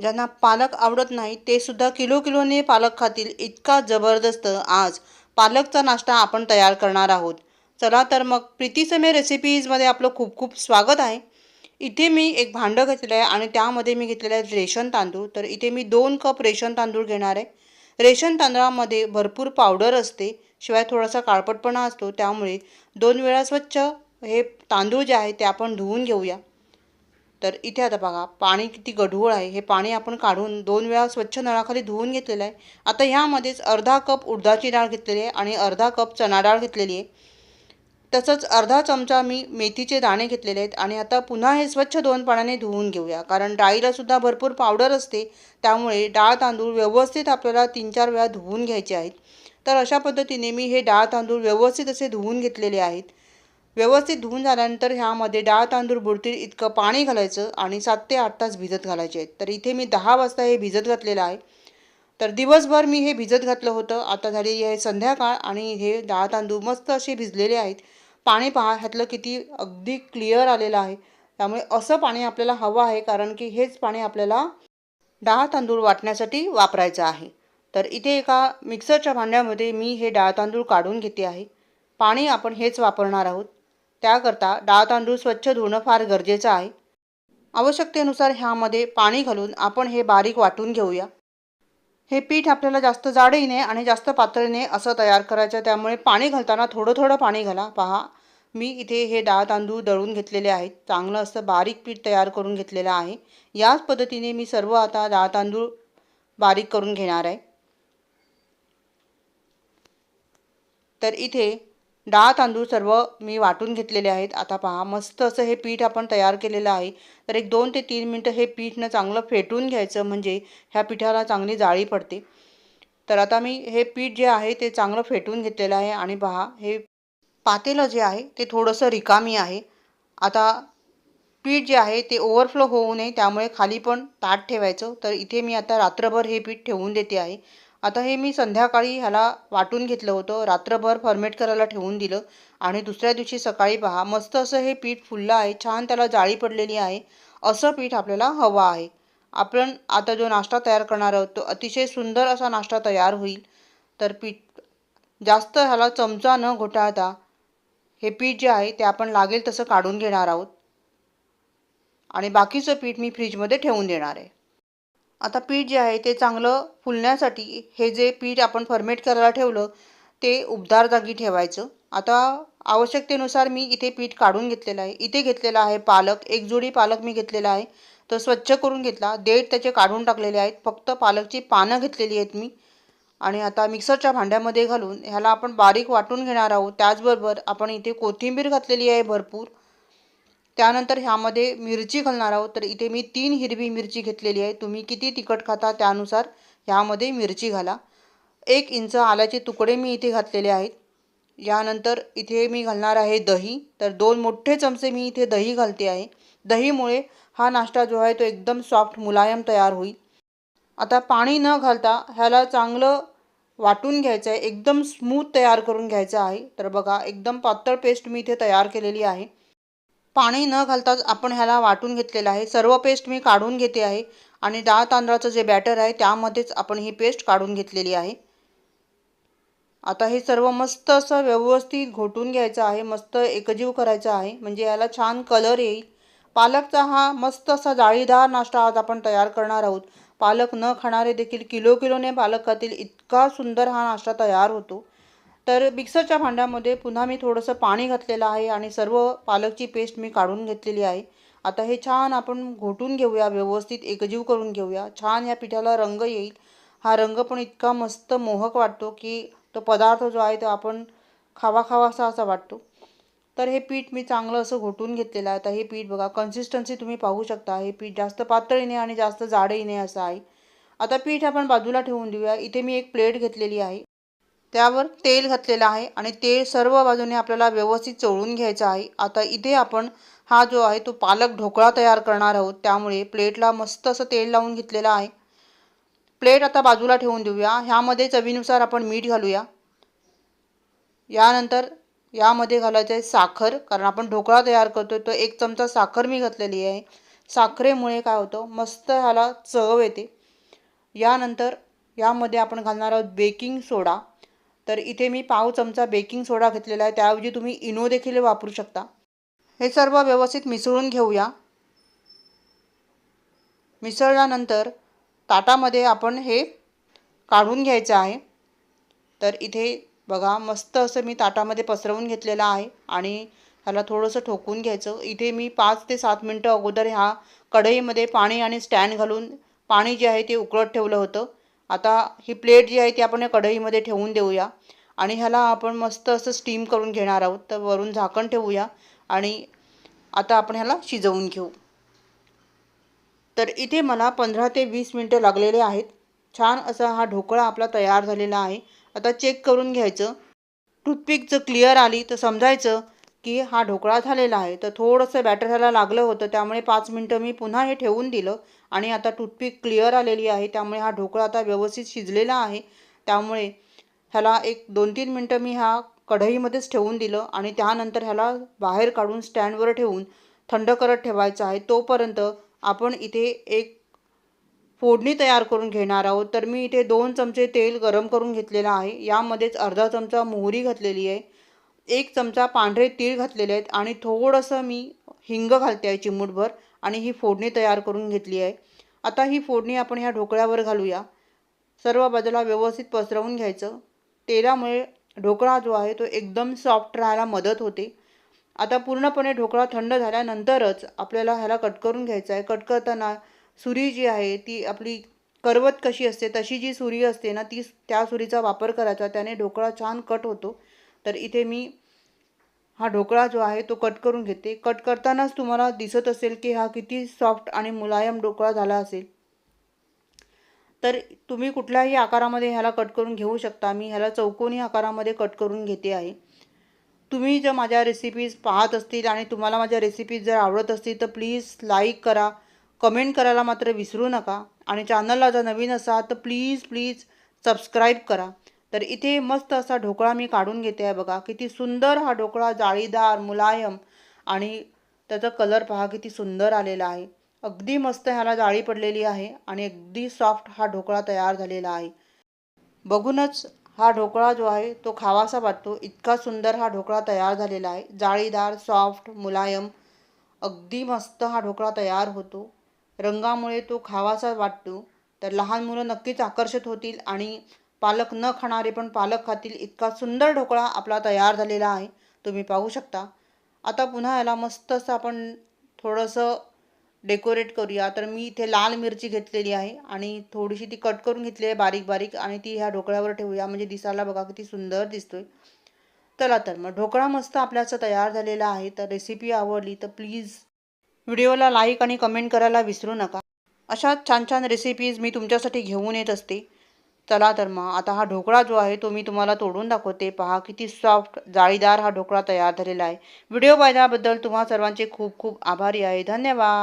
ज्यांना पालक आवडत नाही ते सुद्धा किलो किलोने पालक खातील. इतका जबरदस्त आज. पालकचा नाश्ता आपण तयार करणार आहोत. चला तर मग प्रीतीसमे रेसिपीजमध्ये आपलं खूप खूप स्वागत आहे. इथे मी एक भांडं घेतलेलं आहे आणि त्यामध्ये मी घेतलेलं आहे रेशन तांदूळ. तर इथे मी दोन कप रेशन तांदूळ घेणार आहे. रेशन तांदळामध्ये भरपूर पावडर असते. शिवाय थोडासा काळपटपणा असतो. त्यामुळे दोन वेळा स्वच्छ हे तांदूळ जे आहे ते आपण धुवून घेऊया. तर इथे आता बघा पाणी किती गढूळ आहे. हे पाणी आपण काढून दोन वेळा स्वच्छ नळाखाली धुवून घेतलेलं आहे. आता ह्यामध्येच अर्धा कप उडदाची डाळ घेतलेली आहे आणि अर्धा कप चणा डाळ घेतलेली आहे. तसंच अर्धा चमचा मी मेथीचे दाणे घेतलेले आहेत आणि आता पुन्हा हे स्वच्छ दोन पाण्याने धुवून घेऊया. कारण डाळीलासुद्धा भरपूर पावडर असते. त्यामुळे डाळ तांदूळ व्यवस्थित आपल्याला तीन चार वेळा धुवून घ्यायचे आहेत. तर अशा पद्धतीने मी हे डाळ तांदूळ व्यवस्थित असे धुवून घेतलेले आहेत. व्यवस्थित धुवून झाल्यानंतर ह्यामध्ये डाळ तांदूळ बुडतील इतकं पाणी घालायचं आणि सात ते आठ तास भिजत घालायचे आहेत. तर इथे मी दहा वाजता हे भिजत घातलेलं आहे. तर दिवसभर मी हे भिजत घातलं होतं. आता झालेली आहे संध्याकाळ आणि हे डाळ तांदूळ मस्त असे भिजलेले आहेत. पाणी पहा ह्यातलं किती अगदी क्लिअर आलेलं आहे. त्यामुळे असं पाणी आपल्याला हवं आहे कारण की हेच पाणी आपल्याला डाळ तांदूळ वाटण्यासाठी वापरायचं आहे. तर इथे एका मिक्सरच्या भांड्यामध्ये मी हे डाळ तांदूळ काढून घेते आहे. पाणी आपण हेच वापरणार आहोत. त्याकरता डाळ तांदूळ स्वच्छ धुणं फार गरजेचं आहे. आवश्यकतेनुसार ह्यामध्ये पाणी घालून आपण हे बारीक वाटून घेऊया. हे पीठ आपल्याला जास्त जाडीने आणि जास्त पातळीने असं तयार करायचं त्यामुळे पाणी घालताना थोडं थोडं पाणी घाला. पहा मी इथे हे डाळ तांदूळ दळून घेतलेले आहेत. चांगलं असं बारीक पीठ तयार करून घेतलेलं आहे. याच पद्धतीने मी सर्व आता डाळ तांदूळ बारीक करून घेणार आहे. तर इथे डाळ तांदूळ सर्व मी वाटून घेतलेले आहेत. आता पहा मस्त असं हे पीठ आपण तयार केलेलं आहे. तर एक दोन ते तीन मिनटं हे पीठनं चांगलं फेटून घ्यायचं म्हणजे ह्या पिठाला चांगली जाळी पडते. तर आता मी हे पीठ जे आहे ते चांगलं फेटून घेतलेलं आहे आणि पहा हे पातेलं जे आहे ते थोडंसं रिकामी आहे. आता पीठ जे आहे ते ओव्हरफ्लो होऊ नये त्यामुळे खाली पण ताट ठेवायचं. तर इथे मी आता रात्रभर हे पीठ ठेवून देते आहे. आता हे मी संध्याकाळी ह्याला वाटून घेतलं होतं. रात्रभर फर्मेट करायला ठेवून दिलं. आणि दुसऱ्या दिवशी सकाळी पहा मस्त असं हे पीठ फुललं आहे. छान त्याला जाळी पडलेली आहे. असं पीठ आपल्याला हवं आहे. आपण आता जो नाश्ता तयार करणार आहोत तो अतिशय सुंदर असा नाश्ता तयार होईल. तर पीठ जास्त ह्याला चमचा न घोटाळता हे पीठ जे आहे ते आपण लागेल तसं काढून घेणार आहोत. आणि बाकीचं पीठ मी फ्रीजमध्ये ठेवून देणार आहे. आता पीठ जे आहे ते चांगलं फुलण्यासाठी हे जे पीठ आपण फर्मेट करायला ठेवलं ते उबदार जागी ठेवायचं. आता आवश्यकतेनुसार मी इथे पीठ काढून घेतलेलं आहे. इथे घेतलेला आहे पालक एक जोडी पालक मी घेतलेला आहे. तो स्वच्छ करून घेतला. देठ त्याचे काढून टाकलेले आहेत. फक्त पालकची पानं घेतलेली आहेत मी. आणि आता मिक्सरच्या भांड्यामध्ये घालून ह्याला आपण बारीक वाटून घेणार आहोत. त्याचबरोबर आपण इथे कोथिंबीर घातलेली आहे भरपूर. त्यानंतर ह्यामध्ये मिरची घालणार आहोत. तर इथे मी तीन हिरवी मिरची घेतलेली आहे. तुम्ही किती तिखट खाता त्यानुसार ह्यामध्ये मिरची घाला. एक इंच आल्याचे तुकडे मी इथे घातलेले आहेत. यानंतर इथे मी घालणार आहे दही. तर दोन मोठे चमचे मी इथे दही घालते आहे. दहीमुळे हा नाश्ता जो आहे तो एकदम सॉफ्ट मुलायम तयार होईल. आता पाणी न घालता ह्याला चांगलं वाटून घ्यायचं आहे. एकदम स्मूथ तयार करून घ्यायचं आहे. तर बघा एकदम पातळ पेस्ट मी इथे तयार केलेली आहे. पाणी न घालताच आपण ह्याला वाटून घेतलेलं आहे. सर्व पेस्ट मी काढून घेते आहे आणि डाळ तांदळाचं जे बॅटर आहे त्यामध्येच आपण ही पेस्ट काढून घेतलेली आहे. आता हे सर्व मस्त असं व्यवस्थित घोटून घ्यायचं आहे. मस्त एकजीव करायचं आहे. म्हणजे याला छान कलर येईल. पालकचा हा मस्त असा जाळीदार नाश्ता आज आपण तयार करणार आहोत. पालक न खाणारे देखील किलो किलोने पालक खातील इतका सुंदर हा नाश्ता तयार होतो. तर मिक्सरच्या भांड्यामध्ये पुन्हा मी थोडंसं पाणी घातलेलं आहे आणि सर्व पालकची पेस्ट मी काढून घेतलेली आहे. आता हे छान आपण घोटून घेऊया व्यवस्थित एकजीव करून घेऊया. छान या पिठाला रंग येईल. हा रंग पण इतका मस्त मोहक वाटतो की तो पदार्थ जो आहे तो आपण खावा खावासा असा वाटतो. तर हे पीठ मी चांगलं असं घोटून घेतलेलं आहे. आता हे पीठ बघा कन्सिस्टन्सी तुम्ही पाहू शकता. हे पीठ जास्त पातळी नाही आणि जास्त जाडही नाही असं आहे. आता पीठ आपण बाजूला ठेवून देऊया. इथे मी एक प्लेट घेतलेली आहे. त्यावर तेल घातलेलं आहे आणि तेल सर्व बाजूने आपल्याला व्यवस्थित चोळून घ्यायचं आहे. आता इथे आपण हा जो आहे तो पालक ढोकळा तयार करणार आहोत. त्यामुळे प्लेटला मस्त असं तेल लावून घेतलेलं आहे. प्लेट आता बाजूला ठेवून देऊया. ह्यामध्ये चवीनुसार आपण मीठ घालूया. यानंतर यामध्ये घालायचं आहे साखर कारण आपण ढोकळा तयार करतो तो एक चमचा साखर मी घातलेली आहे. साखरेमुळे काय होतं मस्त ह्याला चव येते. यानंतर यामध्ये आपण घालणार आहोत बेकिंग सोडा. तर इथे मी पाव चमचा बेकिंग सोडा घेतलेला आहे. त्याऐवजी तुम्ही इनो देखील वापरू शकता. हे सर्व व्यवस्थित मिसळून घेऊया. मिसळल्यानंतर ताटामध्ये आपण हे काढून घ्यायचं आहे. तर इथे बघा मस्त असं मी ताटामध्ये पसरवून घेतलेलं आहे आणि ह्याला थोडंसं ठोकून घ्यायचं. इथे मी पाच ते सात मिनटं अगोदर ह्या कढईमध्ये पाणी आणि स्टँड घालून पाणी जे आहे ते उकळत ठेवलं होतं. आता ही प्लेट जी आहे ती आपण या कढईमध्ये ठेवून देऊया. आणि ह्याला आपण मस्त असं स्टीम करून घेणार आहोत. तर वरून झाकण ठेवूया. आणि आता आपण ह्याला शिजवून घेऊ. तर इथे मला पंधरा ते वीस मिनटं लागलेले आहेत. छान असा हा ढोकळा आपला तयार झालेला आहे. आता चेक करून घ्यायचं. टूथपिक जर क्लिअर आली तर समजायचं. की हा ढोकळा झालेला आहे. तर थोडंसं बॅटर ह्याला लागलं होतं. त्यामुळे पाच मिनटं मी पुन्हा हे ठेवून दिलं आणि आता टूथपिक क्लिअर आलेली आहे. त्यामुळे हा ढोकळा आता व्यवस्थित शिजलेला आहे. त्यामुळे ह्याला एक दोन तीन मिनटं मी ह्या कढईमध्येच ठेवून दिलं आणि त्यानंतर ह्याला बाहेर काढून स्टँडवर ठेवून थंड करत ठेवायचं आहे. तोपर्यंत आपण इथे एक फोडणी तयार करून घेणार आहोत. तर मी इथे दोन चमचे तेल गरम करून घेतलेलं आहे. यामध्येच अर्धा चमचा मोहरी घातलेली आहे. एक चमचा पांढरे तीळ घातलेले आहेत आणि थोडंसं मी हिंग घालते आहे चिमूटभर आणि ही फोडणी तयार करून घेतली आहे. आता ही फोडणी आपण ह्या ढोकळ्यावर घालूया. सर्व बाजूला व्यवस्थित पसरवून घ्यायचं. तेलामुळे ढोकळा जो आहे तो एकदम सॉफ्ट राहायला मदत होते. आता पूर्णपणे ढोकळा थंड झाल्यानंतरच आपल्याला ह्याला कट करून घ्यायचा आहे. कट करताना सुरी जी आहे ती आपली करवत कशी असते तशी जी सुरी असते ना ती त्या सुरीचा वापर करायचा. त्याने ढोकळा छान कट होतो. तर इथे मी हा ढोकळा जो आहे तो कट करून घेते. कट करतानाच तुम्हाला दिसत असेल की हा किती सॉफ्ट आणि मुलायम ढोकळा झाला असेल. तर तुम्ही कुठल्याही आकारामध्ये ह्याला कट करून घेऊ शकता. मी ह्याला चौकोनी आकारामध्ये कट करून घेते आहे. तुम्ही जर माझ्या रेसिपीज पाहत असतील आणि तुम्हाला माझ्या रेसिपीज जर आवडत असतील तर प्लीज लाईक करा. कमेंट करायला मात्र विसरू नका. आणि चॅनलला जर नवीन असाल तर प्लीज प्लीज सबस्क्राईब करा. तर इथे मस्त असा ढोकळा मी काढून घेते आहे बघा. किती सुंदर हा ढोकळा जाळीदार मुलायम आणि त्याचा कलर पहा किती सुंदर आलेला आहे. अगदी मस्त ह्याला जाळी पडलेली आहे आणि अगदी सॉफ्ट हा ढोकळा तयार झालेला आहे. बघूनच हा ढोकळा जो आहे तो खावासा वाटतो. इतका सुंदर हा ढोकळा तयार झालेला आहे. जाळीदार सॉफ्ट मुलायम अगदी मस्त हा ढोकळा तयार होतो. रंगामुळे तो खावासा वाटतो. तर लहान मुलं नक्कीच आकर्षित होतील आणि पालक न खाणारे पण पालक खातील इतका सुंदर ढोकळा आपला तयार झालेला आहे. तुम्ही पाहू शकता. आता पुन्हा याला मस्त असं आपण थोडंसं डेकोरेट करूया. तर मी इथे लाल मिरची घेतलेली आहे आणि थोडीशी ती कट करून घेतली आहे बारीक बारीक आणि ती ह्या ढोकळ्यावर ठेवूया. म्हणजे दिसायला बघा किती सुंदर दिसतोय. चला तर मग ढोकळा मस्त आपल्याचं तयार झालेला आहे. तर रेसिपी आवडली तर प्लीज व्हिडिओला लाईक आणि कमेंट करायला विसरू नका. अशा छान छान रेसिपीज मी तुमच्यासाठी घेऊन येत असते. चला तर मग. आता हा ढोकळा जो आहे तो मी तुम्हाला तोडून दाखवते. पहा किती सॉफ्ट जाळीदार हा ढोकळा तयार झालेला आहे. व्हिडिओ पाहिल्याबद्दल तुम्हा सर्वांचे खूप खूप आभारी आहे. धन्यवाद.